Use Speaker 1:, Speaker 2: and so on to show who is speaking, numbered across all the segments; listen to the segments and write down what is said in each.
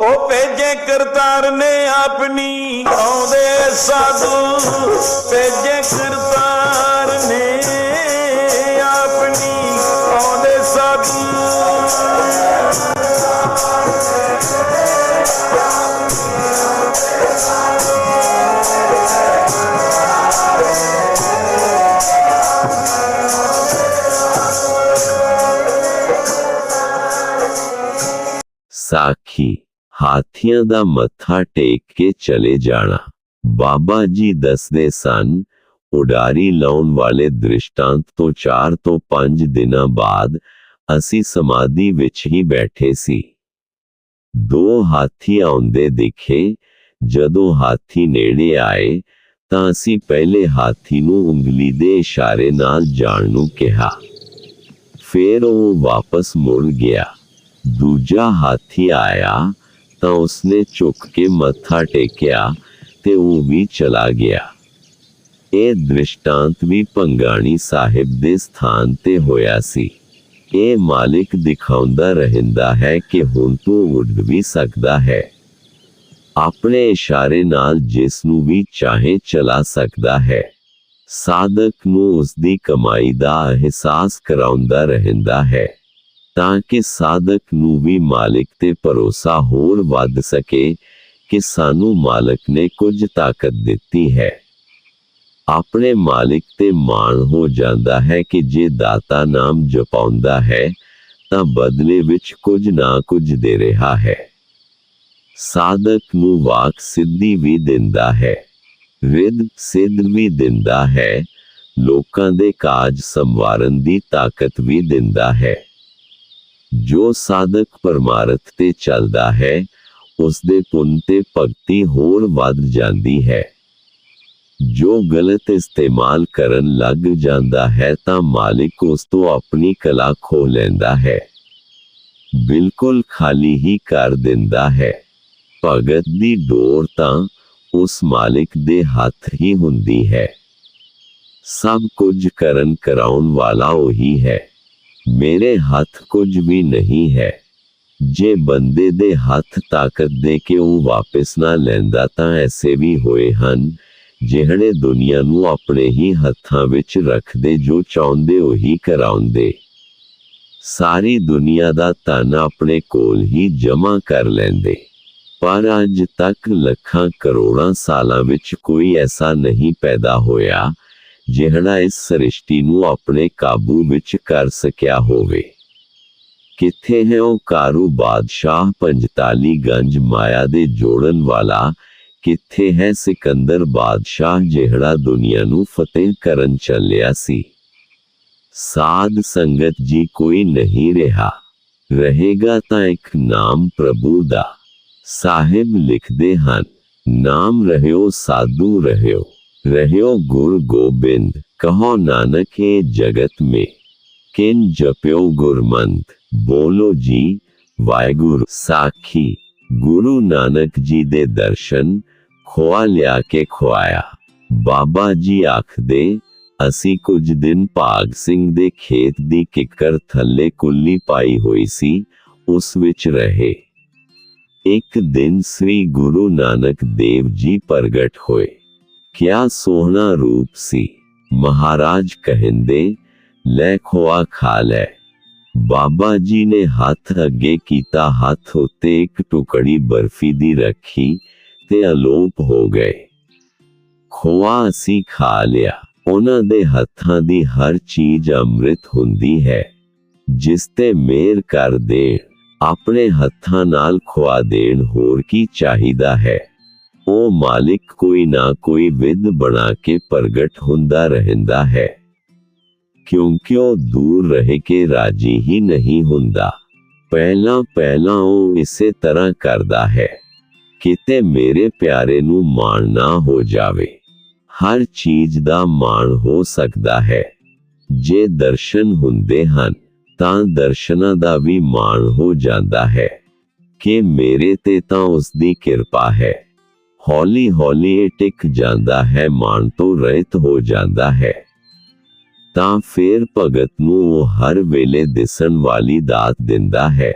Speaker 1: ਉਹ ਭੇਜੇ ਕਰਤਾਰ ਨੇ ਆਪਣੀ ਆਉਂਦੇ ਸਾਧੂ। ਭੇਜੇ ਕਰਤਾਰ ਨੇ ਆਪਣੀ ਆਉਂਦੇ ਸਾਧੂ।
Speaker 2: ਸਾਖੀ ਹਾਥੀਆਂ ਦਾ ਮੱਥਾ ਟੇਕ ਕੇ ਚਲੇ ਜਾਣਾ। ਬਾਬਾ ਜੀ ਦੱਸਦੇ ਸਨ, ਉਡਾਰੀ ਲਾਉਣ ਵਾਲੇ ਦ੍ਰਿਸ਼ਟਾਂਤ ਤੋਂ 4 ਤੋਂ 5 ਦਿਨਾਂ ਬਾਅਦ ਅਸੀਂ ਸਮਾਧੀ ਵਿੱਚ ਹੀ ਬੈਠੇ ਸੀ। ਦੋ ਹਾਥੀ ਆਉਂਦੇ ਦਿਖੇ, ਜਦੋਂ ਹਾਥੀ ਨੇੜੇ ਆਏ ਤਾਂ ਅਸੀਂ ਪਹਿਲੇ ਹਾਥੀ ਨੂੰ ਉਂਗਲੀ ਦੇ ਇਸ਼ਾਰੇ ਨਾਲ ਜਾਣ ਨੂੰ ਕਿਹਾ। ਫਿਰ ਉਹ ਵਾਪਸ ਮੁੜ ਗਿਆ। ਦੂਜਾ ਹਾਥੀ ਆਇਆ ਤਾਂ ਉਸਨੇ ਝੁੱਕ ਕੇ ਮੱਥਾ ਟੇਕਿਆ ਤੇ ਉਹ ਵੀ ਚਲਾ ਗਿਆ ਇਹ ਦ੍ਰਿਸ਼ਟਾਂਤ ਵੀ ਪੰਗਾਣੀ ਸਾਹਿਬ ਦੇ ਸਥਾਨ ਤੇ ਹੋਇਆ ਸੀ ਇਹ ਮਾਲਿਕ ਦਿਖਾਉਂਦਾ ਰਹਿੰਦਾ ਹੈ ਕਿ ਹੁਣ ਤੂੰ ਉੱਡ ਵੀ ਸਕਦਾ ਹੈ ਆਪਣੇ ਇਸ਼ਾਰੇ ਨਾਲ ਜਿਸ ਨੂੰ ਵੀ ਚਾਹੇ ਚਲਾ ਸਕਦਾ ਹੈ ਸਾਧਕ ਨੂੰ ਉਸ ਦੀ ਕਮਾਈ ਦਾ ਅਹਿਸਾਸ ਕਰਾਉਂਦਾ ਰਹਿੰਦਾ ਹੈ ਤਾਂ ਕਿ ਸਾਧਕ ਨੂੰ ਵੀ ਮਾਲਿਕ ਤੇ ਭਰੋਸਾ ਹੋਰ ਵੱਧ ਸਕੇ ਕਿ ਸਾਨੂੰ ਮਾਲਕ ਨੇ ਕੁਝ ਤਾਕਤ ਦਿੱਤੀ ਹੈ। ਆਪਣੇ ਮਾਲਿਕ ਤੇ ਮਾਣ ਹੋ ਜਾਂਦਾ ਹੈ ਕਿ ਜੇ ਦਾਤਾ ਨਾਮ ਜਪਾਉਂਦਾ ਹੈ, ਤਾਂ ਬਦਲੇ ਵਿੱਚ ਕੁਝ ਨਾ ਕੁਝ ਦੇ ਰਿਹਾ ਹੈ। ਸਾਧਕ ਨੂੰ ਵਾਕ ਸਿੱਧੀ ਵੀ ਦਿੰਦਾ ਹੈ, ਰਿੱਧ ਸਿੱਧ ਵੀ ਦਿੰਦਾ ਹੈ, ਲੋਕਾਂ ਦੇ ਕਾਜ ਸੰਵਾਰਨ ਦੀ ਤਾਕਤ ਵੀ ਦਿੰਦਾ ਹੈ। ਜੋ ਸਾਧਕ ਪਰਮਾਰਥ ਤੇ ਚੱਲਦਾ ਹੈ ਉਸ ਦੇ ਪੁੰਨ ਤੇ ਭਗਤੀ ਹੋਰ ਵੱਧ ਜਾਂਦੀ ਹੈ ਜੋ ਗਲਤ ਇਸਤੇਮਾਲ ਕਰਨ ਲੱਗ ਜਾਂਦਾ ਹੈ ਤਾਂ ਮਾਲਿਕ ਉਸ ਤੋਂ ਆਪਣੀ ਕਲਾ ਖੋ ਲੈਂਦਾ ਹੈ ਬਿਲਕੁਲ ਖਾਲੀ ਹੀ ਕਰ ਦਿੰਦਾ ਹੈ ਭਗਤ ਦੀ ਡੋਰ ਤਾਂ ਉਸ ਮਾਲਿਕ ਦੇ ਹੱਥ ਹੀ ਹੁੰਦੀ ਹੈ ਸਭ ਕੁਝ ਕਰਨ ਕਰਾਉਣ ਵਾਲਾ ਉਹੀ ਹੈ ਮੇਰੇ ਹੱਥ ਕੁਝ ਵੀ ਨਹੀਂ ਹੈ। ਜੇ ਬੰਦੇ ਦੇ ਹੱਥ ਤਾਕਤ ਦੇ ਕੇ ਉਹ ਵਾਪਸ ਨਾ ਲੈਂਦਾ ਤਾਂ ਐਸੇ ਵੀ ਹੋਏ ਹਨ ਜਿਹੜੇ ਦੁਨੀਆ ਨੂੰ ਆਪਣੇ ਹੀ ਹੱਥਾਂ ਵਿੱਚ ਰੱਖਦੇ ਜੋ ਚਾਹੁੰਦੇ ਉਹੀ ਕਰਾਉਂਦੇ। ਸਾਰੀ ਦੁਨੀਆ ਦਾ ਧਨ ਆਪਣੇ ਕੋਲ ਹੀ ਜਮ੍ਹਾਂ ਕਰ ਲੈਂਦੇ। ਪਰ ਅੱਜ ਤੱਕ ਲੱਖਾਂ ਕਰੋੜਾਂ ਸਾਲਾਂ ਵਿੱਚ ਕੋਈ ਐਸਾ ਨਹੀਂ ਪੈਦਾ ਹੋਇਆ ਜਿਹੜਾ ਇਸ ਸ੍ਰਿਸ਼ਟੀ ਨੂੰ ਆਪਣੇ ਕਾਬੂ ਵਿੱਚ ਕਰ ਸਕਿਆ ਹੋਵੇ। ਕਿੱਥੇ ਹੈ ਉਹ ਕਾਰੂ ਬਾਦਸ਼ਾਹ 45 ਗੰਜ ਮਾਇਆ ਦੇ ਜੋੜਨ ਵਾਲਾ? ਕਿੱਥੇ ਹੈ ਸਿਕੰਦਰ ਬਾਦਸ਼ਾਹ ਜਿਹੜਾ ਦੁਨੀਆ ਨੂੰ ਫਤਿਹ ਕਰਨ ਚੱਲਿਆ ਸੀ? ਸਾਧ ਸੰਗਤ ਜੀ ਕੋਈ ਨਹੀਂ ਰਿਹਾ। ਰਹੇਗਾ ਤਾਂ ਇੱਕ ਨਾਮ ਪ੍ਰਭੂ ਦਾ। ਸਾਹਿਬ ਲਿਖਦੇ ਹਨ, ਨਾਮ ਰਹਿਓ, ਸਾਧੂ ਰਹਿਓ। ਰਹਿਓ ਗੁਰ ਗੋਬਿੰਦ ਕਹੋ ਨਾਨਕ ਇਹ ਜਗਤ ਮੇ ਕਿਨ ਜਪਿਓ ਗੁਰਮੰਤ ਬੋਲੋ ਜੀ ਵਾਹਿਗੁਰੂ ਸਾਖੀ ਗੁਰੂ ਨਾਨਕ ਜੀ ਦੇ ਦਰਸ਼ਨ ਖੋਆ ਲਿਆ ਕੇ ਖਵਾਇਆ ਬਾਬਾ ਜੀ ਆਖਦੇ ਅਸੀਂ ਕੁਝ ਦਿਨ ਭਾਗ ਸਿੰਘ ਦੇ ਖੇਤ ਦੀ ਕਿੱਕਰ ਥੱਲੇ ਕੁੱਲੀ ਪਾਈ ਹੋਈ ਸੀ ਉਸ ਵਿੱਚ ਰਹੇ ਇੱਕ ਦਿਨ ਸ੍ਰੀ ਗੁਰੂ ਨਾਨਕ ਦੇਵ ਜੀ ਪ੍ਰਗਟ ਹੋਏ ਕਿਆ ਸੋਹਣਾ ਰੂਪ ਸੀ ਮਹਾਰਾਜ ਕਹਿੰਦੇ ਲੈ ਖੋਆ ਖਾ ਲੈ ਬਾਬਾ ਜੀ ਨੇ ਹੱਥ ਅੱਗੇ ਕੀਤਾ ਹੱਥ ਉੱਤੇ ਇੱਕ ਟੁਕੜੀ ਬਰਫੀ ਦੀ ਰੱਖੀ ਤੇ ਅਲੋਪ ਹੋ ਗਏ ਖੋਆ ਅਸੀਂ ਖਾ ਲਿਆ ਉਹਨਾਂ ਦੇ ਹੱਥਾਂ ਦੀ ਹਰ ਚੀਜ਼ ਅੰਮ੍ਰਿਤ ਹੁੰਦੀ ਹੈ ਜਿਸ ਤੇ ਮੇਰ ਕਰ ਦੇ ਆਪਣੇ ਹੱਥਾਂ ਨਾਲ ਖਵਾ ਦੇਣ ਹੋਰ ਕੀ ਚਾਹੀਦਾ ਹੈ ਉਹ ਮਾਲਿਕ ਕੋਈ ਨਾ ਕੋਈ ਵਿਦ ਬਣਾ ਕੇ ਪ੍ਰਗਟ ਹੁੰਦਾ ਰਹਿੰਦਾ ਹੈ। ਕਿਉਂਕਿ ਉਹ ਦੂਰ ਰਹਿ ਕੇ ਰਾਜੀ ਹੀ ਨਹੀਂ ਹੁੰਦਾ। ਪਹਿਲਾਂ ਪਹਿਲਾਂ ਉਹ ਇਸੇ ਤਰ੍ਹਾਂ ਕਰਦਾ ਹੈ। ਕਿਤੇ ਮੇਰੇ ਪਿਆਰੇ ਨੂੰ ਮਾਣ ਨਾ ਹੋ ਜਾਵੇ। ਹਰ ਚੀਜ਼ ਦਾ ਮਾਣ ਹੋ ਸਕਦਾ ਹੈ। ਜੇ ਦਰਸ਼ਨ ਹੁੰਦੇ ਹਨ, ਤਾਂ ਦਰਸ਼ਨਾਂ ਦਾ ਵੀ ਮਾਣ ਹੋ ਜਾਂਦਾ ਹੈ। ਕਿ ਮੇਰੇ ਤੇ ਤਾਂ ਉਸ ਦੀ ਕਿਰਪਾ ਹੈ। ਹੌਲੀ ਹੌਲੀ ਇਹ ਟਿਕ ਜਾਂਦਾ ਹੈ, ਮਾਣ ਤੋਂ ਰਹਿਤ ਹੋ ਜਾਂਦਾ ਹੈ। ਤਾਂ ਫਿਰ ਭਗਤ ਨੂੰ ਉਹ ਹਰ ਵੇਲੇ ਦਿਸਣ ਵਾਲੀ ਦਾਤ ਦਿੰਦਾ ਹੈ।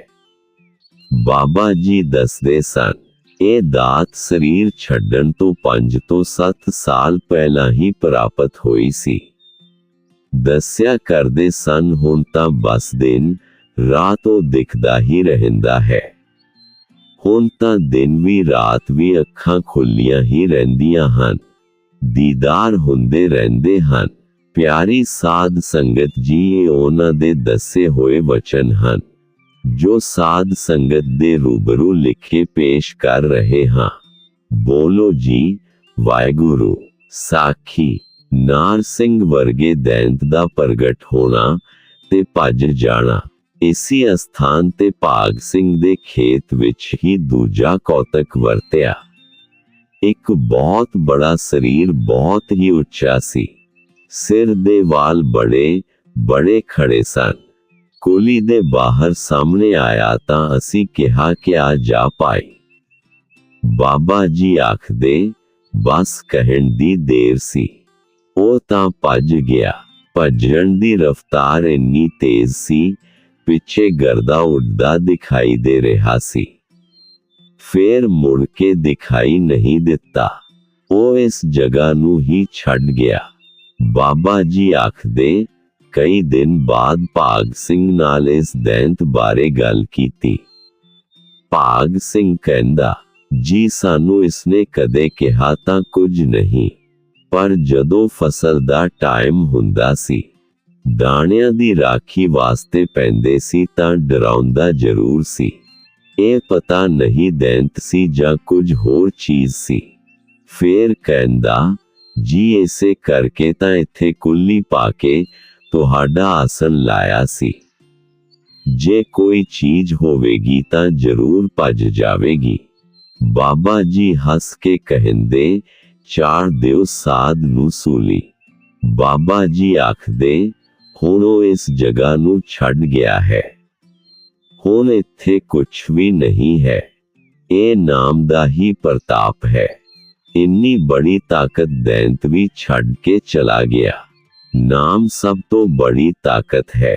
Speaker 2: ਬਾਬਾ ਜੀ ਦੱਸਦੇ ਸਨ, ਇਹ ਦਾਤ ਸਰੀਰ ਛੱਡਣ ਤੋਂ 5 ਤੋਂ 7 ਸਾਲ ਪਹਿਲਾਂ ਹੀ ਪ੍ਰਾਪਤ ਹੋਈ ਸੀ। ਦੱਸਿਆ ਕਰਦੇ ਸਨ, ਹੁਣ ਤਾਂ ਬਸ ਦਿਨ, ਰਾਤ ਉਹ ਦਿਖਦਾ ਹੀ ਰਹਿੰਦਾ ਹੈ। ਹੁਣ ਤਾਂ ਦਿਨ ਵੀ, ਰਾਤ ਵੀ ਅੱਖਾਂ ਖੁੱਲੀਆਂ ਹੀ ਰਹਿੰਦੀਆਂ ਹਨ। ਦੀਦਾਰ ਹੁੰਦੇ ਰਹਿੰਦੇ ਹਨ। ਪਿਆਰੀ ਸਾਧ ਸੰਗਤ ਜੀ, ਇਹ ਉਹਨਾਂ ਦੇ ਦੱਸੇ ਹੋਏ ਵਚਨ ਹਨ, ਜੋ ਸਾਧ ਸੰਗਤ ਦੇ ਰੂਬਰੂ ਲਿਖੇ ਪੇਸ਼ ਕਰ ਰਹੇ ਹਾਂ। ਬੋਲੋ ਜੀ, ਵਾਹਿਗੁਰੂ, ਸਾਖੀ, ਨਾਰ ਸਿੰਘ ਵਰਗੇ ਦੈਂਤ ਦਾ ਪ੍ਰਗਟ ਹੋਣਾ ਤੇ ਭੱਜ ਜਾਣਾ। ਇਸੀ ਅਸਥਾਨ ਤੇ ਭਾਗ ਸਿੰਘ ਦੇ ਖੇਤ ਵਿੱਚ ਹੀ ਦੂਜਾ ਕੌਤਕ ਵਰਤਿਆ। ਇੱਕ ਬਹੁਤ ਬੜਾ ਸਰੀਰ ਬਹੁਤ ਹੀ ਉੱਚਾ ਸੀ। ਸਿਰ ਦੇ ਵਾਲ ਬੜੇ ਬੜੇ ਖੜੇ ਸਨ। ਕੋਲੀ ਦੇ ਬਾਹਰ ਸਾਹਮਣੇ ਆਇਆ ਤਾਂ ਅਸੀਂ ਕਿਹਾ ਕਿ ਆ ਜਾ ਪਾਈ ਬਾਬਾ ਜੀ ਆਖਦੇ, ਬਸ ਕਹਿਣ ਦੀ ਦੇਰ ਸੀ। ਉਹ ਤਾਂ ਭੱਜ ਗਿਆ। ਭੱਜਣ ਦੀ ਰਫ਼ਤਾਰ ਇੰਨੀ ਤੇਜ਼ ਸੀ ਪਿੱਛੇ ਗਰਦਾ ਉੱਡਦਾ ਦਿਖਾਈ ਦੇ ਰਿਹਾ ਸੀ। ਫੇਰ ਮੁੜ ਕੇ ਦਿਖਾਈ ਨਹੀਂ ਦਿੱਤਾ। ਉਹ ਇਸ ਜਗ੍ਹਾ ਨੂੰ ਹੀ ਛੱਡ ਗਿਆ। ਬਾਬਾ ਜੀ ਆਖਦੇ, ਕਈ ਦਿਨ ਬਾਅਦ ਭਾਗ ਸਿੰਘ ਨਾਲ ਇਸ ਦੈਂਤ ਬਾਰੇ ਗੱਲ ਕੀਤੀ। ਭਾਗ ਸਿੰਘ ਕਹਿੰਦਾ, ਜੀ ਸਾਨੂੰ ਇਸਨੇ ਕਦੇ ਕਿਹਾ ਤਾਂ ਕੁਝ ਨਹੀਂ। ਪਰ ਜਦੋਂ ਫਸਲ ਦਾ ਟਾਈਮ ਹੁੰਦਾ ਸੀ ਦਾਣਿਆਂ ਦੀ ਰਾਖੀ ਵਾਸਤੇ ਪੈਂਦੇ ਸੀ ਤਾਂ ਡਰਾਉਂਦਾ ਜ਼ਰੂਰ ਸੀ। ਇਹ ਪਤਾ ਨਹੀਂ ਦੈਂਤ ਸੀ ਜਾਂ ਕੁਝ ਹੋਰ ਚੀਜ਼ ਸੀ। ਫੇਰ ਕਹਿੰਦਾ, ਜੀ ਇਸੇ ਕਰਕੇ ਤਾਂ ਇੱਥੇ ਕੁੱਲੀ ਪਾ ਕੇ ਤੁਹਾਡਾ ਆਸਨ ਲਾਇਆ ਸੀ। ਜੇ ਕੋਈ ਚੀਜ਼ ਹੋਵੇਗੀ ਤਾਂ ਜ਼ਰੂਰ ਭੱਜ ਜਾਵੇਗੀ। ਬਾਬਾ ਜੀ ਹੱਸ ਕੇ ਕਹਿੰਦੇ, ਚਾਰ ਦਿਓ ਸਾਧ ਨੂੰ ਸੂਲੀ। ਬਾਬਾ ਜੀ ਆਖਦੇ ਹੁਣ ਉਹ ਇਸ ਜਗ੍ਹਾ ਨੂੰ ਛੱਡ ਗਿਆ ਹੈ ਹੁਣ ਇੱਥੇ ਕੁਝ ਵੀ ਨਹੀਂ ਹੈ ਇਹ ਨਾਮ ਦਾ ਹੀ ਪ੍ਰਤਾਪ ਹੈ ਇੰਨੀ ਬੜੀ ਤਾਕਤ ਦੈਂਤ ਵੀ ਛੱਡ ਕੇ ਚਲਾ ਗਿਆ ਨਾਮ ਸਭ ਤੋਂ ਬੜੀ ਤਾਕਤ ਹੈ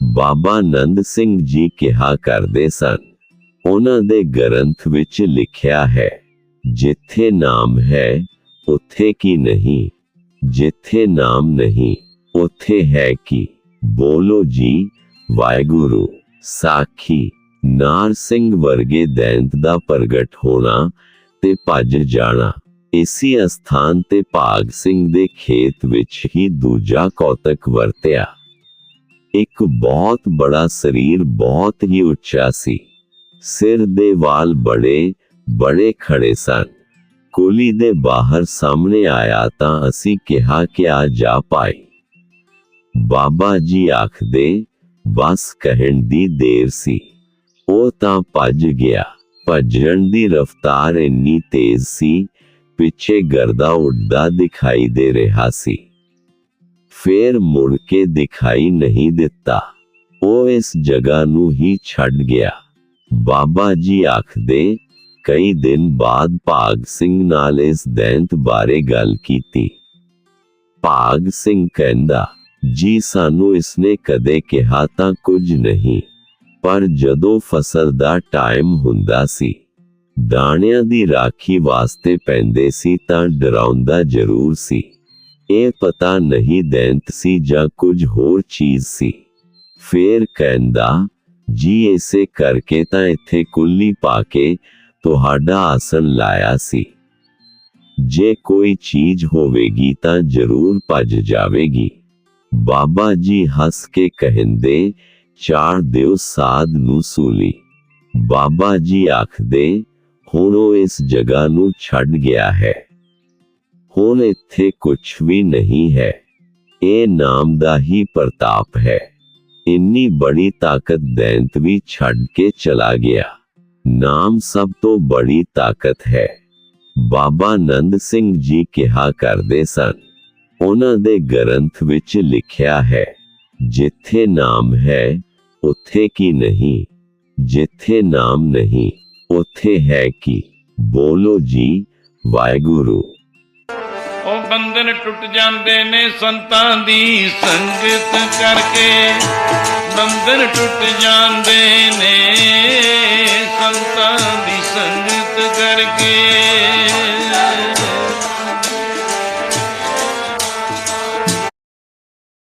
Speaker 2: ਬਾਬਾ ਨੰਦ ਸਿੰਘ ਜੀ ਕਿਹਾ ਕਰਦੇ ਸਨ ਉਹਨਾਂ ਦੇ ਗ੍ਰੰਥ ਵਿੱਚ ਲਿਖਿਆ ਹੈ ਜਿੱਥੇ ਨਾਮ ਹੈ ਉੱਥੇ ਕੀ ਨਹੀਂ ਜਿੱਥੇ ਨਾਮ ਨਹੀਂ ਉੱਥੇ ਹੈ ਕਿ ਬੋਲੋ ਜੀ, ਵਾਹਿਗੁਰੂ, ਸਾਖੀ, ਨਾਰ ਸਿੰਘ ਵਰਗੇ ਦੈਂਤ ਦਾ ਪ੍ਰਗਟ ਹੋਣਾ ਤੇ ਭੱਜ ਜਾਣਾ। ਇਸੀ ਅਸਥਾਨ ਤੇ ਭਾਗ ਸਿੰਘ ਦੇ ਖੇਤ ਵਿੱਚ ਹੀ ਦੂਜਾ ਕੌਤਕ ਵਰਤਿਆ। ਇੱਕ ਬਹੁਤ ਬੜਾ ਸਰੀਰ ਬਹੁਤ ਹੀ ਉੱਚਾ ਸੀ। ਸਿਰ ਦੇ ਵਾਲ ਬੜੇ ਬੜੇ ਖੜੇ ਸਨ। ਕੋਲੀ ਦੇ ਬਾਹਰ ਸਾਹਮਣੇ ਆਇਆ ਤਾਂ ਅਸੀਂ ਕਿਹਾ ਕਿ ਆ ਜਾ ਪਾਈ ਬਾਬਾ ਜੀ ਆਖਦੇ, ਬਸ ਕਹਿਣ ਦੀ ਦੇਰ ਸੀ। ਉਹ ਤਾਂ ਭੱਜ ਗਿਆ। ਭੱਜਣ ਦੀ ਰਫ਼ਤਾਰ ਇੰਨੀ ਤੇਜ਼ ਸੀ, ਪਿੱਛੇ ਗਰਦਾ ਉੱਡਦਾ ਦਿਖਾਈ ਦੇ ਰਿਹਾ ਸੀ। ਫੇਰ ਮੁੜ ਕੇ ਦਿਖਾਈ ਨਹੀਂ ਦਿੱਤਾ। ਉਹ ਇਸ ਜਗ੍ਹਾ ਨੂੰ ਹੀ ਛੱਡ ਗਿਆ। ਬਾਬਾ ਜੀ ਆਖਦੇ, ਕਈ ਦਿਨ ਬਾਅਦ ਭਾਗ ਸਿੰਘ ਨਾਲ ਇਸ ਦੈਂਤ ਬਾਰੇ ਗੱਲ ਕੀਤੀ। ਭਾਗ ਸਿੰਘ ਕਹਿੰਦਾ ਜੀ ਸਾਨੂੰ ਇਸਨੇ ਕਦੇ ਕਿਹਾ ਤਾਂ ਕੁਝ ਨਹੀਂ। ਪਰ ਜਦੋਂ ਫਸਲ ਦਾ ਟਾਈਮ ਹੁੰਦਾ ਸੀ, ਦਾਣਿਆਂ ਦੀ ਰਾਖੀ ਵਾਸਤੇ ਪੈਂਦੇ ਸੀ ਤਾਂ ਡਰਾਉਂਦਾ ਜ਼ਰੂਰ ਸੀ। ਇਹ ਪਤਾ ਨਹੀਂ ਦੈਂਤ ਸੀ ਜਾਂ ਕੁਝ ਹੋਰ ਚੀਜ਼ ਸੀ। ਫੇਰ ਕਹਿੰਦਾ, ਜੀ ਇਸੇ ਕਰਕੇ ਤਾਂ ਇੱਥੇ ਕੁੱਲੀ ਪਾ ਕੇ ਤੁਹਾਡਾ ਆਸਨ ਲਾਇਆ ਸੀ। ਜੇ ਕੋਈ ਚੀਜ਼ ਹੋਵੇਗੀ ਤਾਂ ਜ਼ਰੂਰ ਭੱਜ ਜਾਵੇਗੀ। ਬਾਬਾ ਜੀ ਹੱਸ ਕੇ ਕਹਿੰਦੇ ਚਾਰ ਦਿਓ ਸਾਧ ਨੂੰ ਸੂਲੀ ਬਾਬਾ ਜੀ ਆਖਦੇ ਹੁਣ ਉਹ ਇਸ ਜਗ੍ਹਾ ਨੂੰ ਛੱਡ ਗਿਆ ਹੈ ਹੁਣ ਇੱਥੇ ਕੁਝ ਵੀ ਨਹੀਂ ਹੈ ਇਹ ਨਾਮ ਦਾ ਹੀ ਪ੍ਰਤਾਪ ਹੈ ਇੰਨੀ ਬੜੀ ਤਾਕਤ ਦੈਂਤ ਵੀ ਛੱਡ ਕੇ ਚਲਾ ਗਿਆ ਨਾਮ ਸਭ ਤੋਂ ਬੜੀ ਤਾਕਤ ਹੈ ਬਾਬਾ ਨੰਦ ਸਿੰਘ ਜੀ ਕਿਹਾ ਕਰਦੇ ਸਨ ਉਹਨਾਂ ਦੇ ਗ੍ਰੰਥ ਵਿੱਚ ਲਿਖਿਆ ਹੈ, ਜਿੱਥੇ ਨਾਮ ਹੈ, ਉੱਥੇ ਕੀ ਨਹੀਂ? ਜਿੱਥੇ ਨਾਮ ਨਹੀਂ, ਉੱਥੇ ਹੈ ਕੀ? ਬੋਲੋ ਜੀ, ਵਾਹਿਗੁਰੂ।
Speaker 1: ਉਹ ਬੰਧਨ ਟੁੱਟ ਜਾਂਦੇ ਨੇ ਸੰਤਾਂ ਦੀ ਸੰਗਤ ਕਰਕੇ। ਬੰਧਨ ਟੁੱਟ ਜਾਂਦੇ ਨੇ ਸੰਤਾਂ